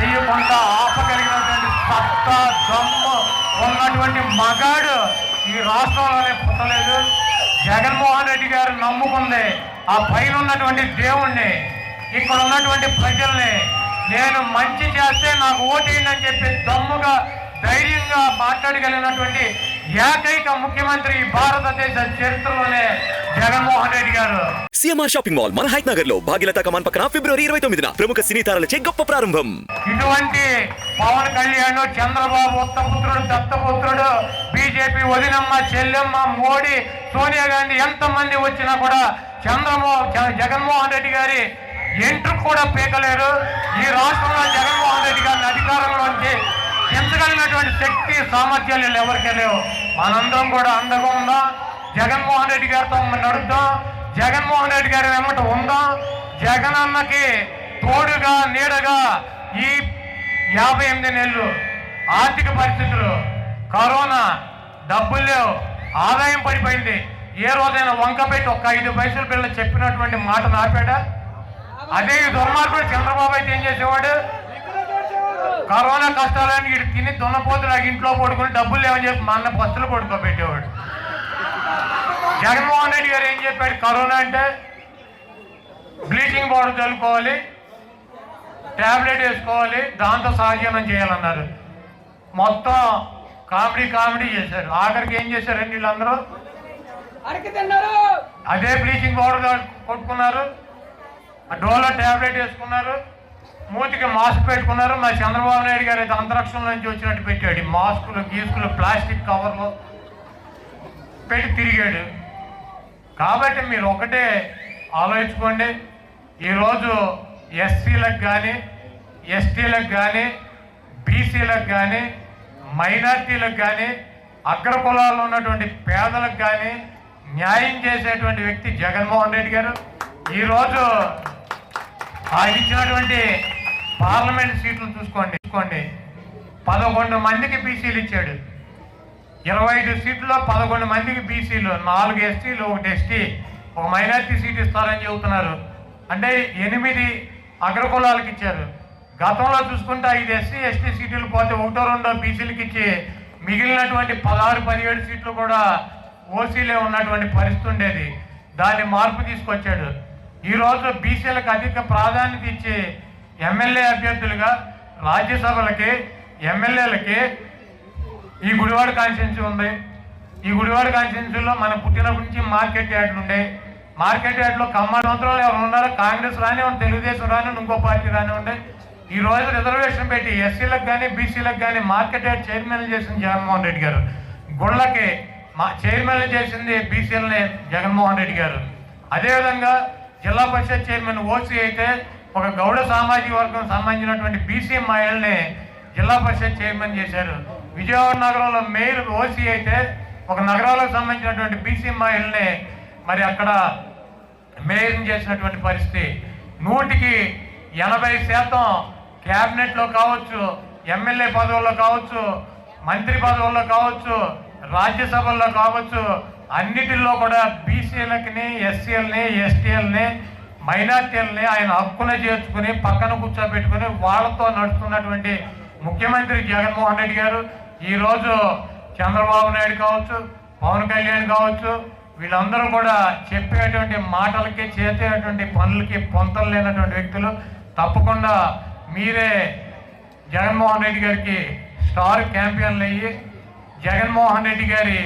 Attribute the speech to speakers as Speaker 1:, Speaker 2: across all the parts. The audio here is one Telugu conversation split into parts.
Speaker 1: చేయకుండా ఆపగలిగినటువంటి సత్తా దమ్ము ఉన్నటువంటి మగాడు ఈ రాష్ట్రంలోనే పుట్టలేదు. జగన్మోహన్ రెడ్డి గారు నమ్ముకుంది. ఆ పైన ఉన్నటువంటి దేవుణ్ణి ఇక్కడ ఉన్నటువంటి ప్రజల్ని నేను మంచి చేస్తే నాకు ఓటేయండి అని చెప్పి దమ్ముగా ధైర్యంగా మాట్లాడగలిగినటువంటి ఏకైక ముఖ్యమంత్రి భారతదేశ చరిత్రలోనే జగన్మోహన్ రెడ్డి గారు.
Speaker 2: సిఎంఆర్ షాపింగ్ మాల్ మన హైట్ నగర్లో భాగ్యలత కమాన్ పక్కన ఫిబ్రవరి ఇరవై తొమ్మిదిన ప్రముఖ సినీ తారలచే గొప్ప ప్రారంభం.
Speaker 1: ఇటువంటి పవన్ కళ్యాణ్ చంద్రబాబు ఉత్తపుత్రుడు దత్తపుత్రుడు బీజేపీ వదినమ్మ చెల్లెమ్మ మోడీ సోనియా గాంధీ ఎంతమంది వచ్చినా కూడా చంద్రమో జ- జగన్మోహన్ రెడ్డి గారి ఎంట్రుకు కూడా పీకలేరు. ఈ రాష్ట్రంలో జగన్మోహన్ రెడ్డి గారిని అధికారంలోంచి ఎంచగలిగినటువంటి శక్తి సామర్థ్యాలు ఎవరికీ లేవు. మనందరం కూడా అండగా ఉందా. జగన్మోహన్ రెడ్డి గారితో నడుద్దాం. జగన్మోహన్ రెడ్డి గారి వెంబట ఉందాం. జగన్ అన్నకి తోడుగా నీడగా ఈ యాభై ఎనిమిది నెలలు ఆర్థిక పరిస్థితులు కరోనా డబ్బులు లేవు. ఆదాయం పడిపోయింది. ఏ రోజైనా వంక పెట్టి ఒక ఐదు పైసలు పిల్లలు చెప్పినటువంటి మాట నాపాడా అదే ఈ దుర్మార్గుడు చంద్రబాబు అయితే ఏం చేసేవాడు? కరోనా కష్టాలని ఇటు తిని దున్నపోతులు ఆ ఇంట్లో పడుకుని డబ్బులు లేవని చెప్పి మా అన్న బస్సులు పడుకోబెట్టేవాడు. జగన్మోహన్ రెడ్డి గారు ఏం చెప్పాడు? కరోనా అంటే బ్లీచింగ్ పౌడర్ చల్లుకోవాలి ట్యాబ్లెట్ వేసుకోవాలి దాంతో సహజీవనం చేయాలన్నారు. మొత్తం కామెడీ కామెడీ చేశారు. ఆఖరికి ఏం చేశారండి వీళ్ళందరూ? అదే బ్లీచింగ్ పౌడర్ కొట్టుకున్నారు. డోలో ట్యాబ్లెట్ వేసుకున్నారు. మూతికి మాస్క్ పెట్టుకున్నారు. మా చంద్రబాబు నాయుడు గారు అయితే అంతరిక్షం నుంచి వచ్చినట్టు పెట్టాడు. మాస్కులు గీసుకులు ప్లాస్టిక్ కవర్లు పెట్టి తిరిగాడు. కాబట్టి మీరు ఒకటే ఆలోచించుకోండి. ఈరోజు ఎస్సీలకు కానీ ఎస్టీలకు కానీ బీసీలకు కానీ మైనార్టీలకు కానీ అగ్ర కులాల్లో ఉన్నటువంటి పేదలకు కానీ న్యాయం చేసేటువంటి వ్యక్తి జగన్మోహన్ రెడ్డి గారు. ఈరోజు ఆయన ఇచ్చినటువంటి పార్లమెంట్ సీట్లు చూసుకోండి చూసుకోండి. పదకొండు మందికి బీసీలు ఇచ్చాడు. ఇరవై ఐదు సీట్లలో పదకొండు మందికి బీసీలు నాలుగు ఎస్టీలు ఒకటి ఎస్టీ ఒక మైనార్టీ సీట్ ఇస్తారని చెబుతున్నారు. అంటే ఎనిమిది అగ్రకులాలకు ఇచ్చారు. గతంలో చూసుకుంటే ఐదు ఎస్సీ ఎస్టీ సీట్లు పోతే ఒకటో రెండో బీసీలకు ఇచ్చి మిగిలినటువంటి పదహారు పదిహేడు సీట్లు కూడా ఓసీలే ఉన్నటువంటి పరిస్థితి ఉండేది. దాన్ని మార్పు తీసుకొచ్చాడు. ఈరోజు బీసీలకు అధిక ప్రాధాన్యత ఇచ్చి ఎమ్మెల్యే అభ్యర్థులుగా రాజ్యసభలకి ఎమ్మెల్యేలకి ఈ గుడివాడ కాన్స్టిట్యూన్సీ ఉంది. ఈ గుడివాడ కాన్స్టిట్యూన్సీలో మనం పుట్టినప్పటి నుంచి మార్కెట్ యార్డ్లు ఉండే మార్కెట్ యార్డ్లో కమ్మ సంవత్సరాలు ఎవరు ఉన్నారో? కాంగ్రెస్ రాని తెలుగుదేశం రాని ఇంకో పార్టీ రానివ్వండి. ఈ రోజు రిజర్వేషన్ పెట్టి ఎస్సీలకు కానీ బీసీలకు కానీ మార్కెట్ యార్డ్ చైర్మన్ చేసింది జగన్మోహన్ రెడ్డి గారు. గుళ్ళకి మా చైర్మన్ చేసింది బీసీలని జగన్మోహన్ రెడ్డి గారు. అదేవిధంగా జిల్లా పరిషత్ చైర్మన్ ఓసీ అయితే ఒక గౌడ సామాజిక వర్గం సంబంధించినటువంటి బీసీ మహిళని జిల్లా పరిషత్ చైర్మన్ చేశారు. విజయవాడ నగరంలో మేయర్ ఓసీ అయితే ఒక నగరాలకు సంబంధించినటువంటి బీసీ మహిళని మరి అక్కడ మేయర్ని చేసినటువంటి పరిస్థితి. నూటికి ఎనభై శాతం క్యాబినెట్లో కావచ్చు ఎమ్మెల్యే పదవుల్లో కావచ్చు మంత్రి పదవుల్లో కావచ్చు రాజ్యసభల్లో కావచ్చు అన్నిటిల్లో కూడా బీసీలకి ఎస్సీలని ఎస్టీఎల్ని మైనార్టీలని ఆయన హక్కున చేర్చుకుని పక్కన కూర్చోబెట్టుకుని వాళ్ళతో నడుస్తున్నటువంటి ముఖ్యమంత్రి జగన్మోహన్ రెడ్డి గారు ఈరోజు చంద్రబాబు నాయుడు కావచ్చు పవన్ కళ్యాణ్ కావచ్చు వీళ్ళందరూ కూడా చెప్పేటువంటి మాటలకి చేసేటువంటి పనులకి పొంతలు లేనటువంటి వ్యక్తులు. తప్పకుండా మీరే జగన్మోహన్ రెడ్డి గారికి స్టార్ క్యాంపియన్లు అయ్యి జగన్మోహన్ రెడ్డి గారి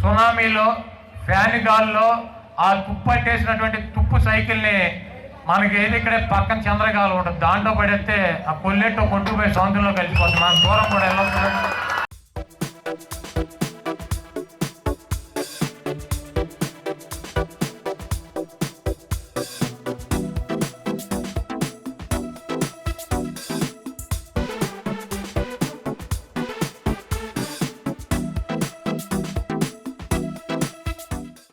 Speaker 1: సునామీలో ఫ్యాన్ గాల్లో ఆ తుప్పట్టేసినటువంటి తుప్పు సైకిల్ని మనకి ఏది ఇక్కడే పక్కన చంద్రకాలం ఉంటుంది. దాంట్లో పడేస్తే ఆ కొల్లెట్టు కొట్టుకుపోయి సౌందర్యంలో కలిసిపోతుంది. మనం దూరం కూడా వెళ్ళొచ్చు.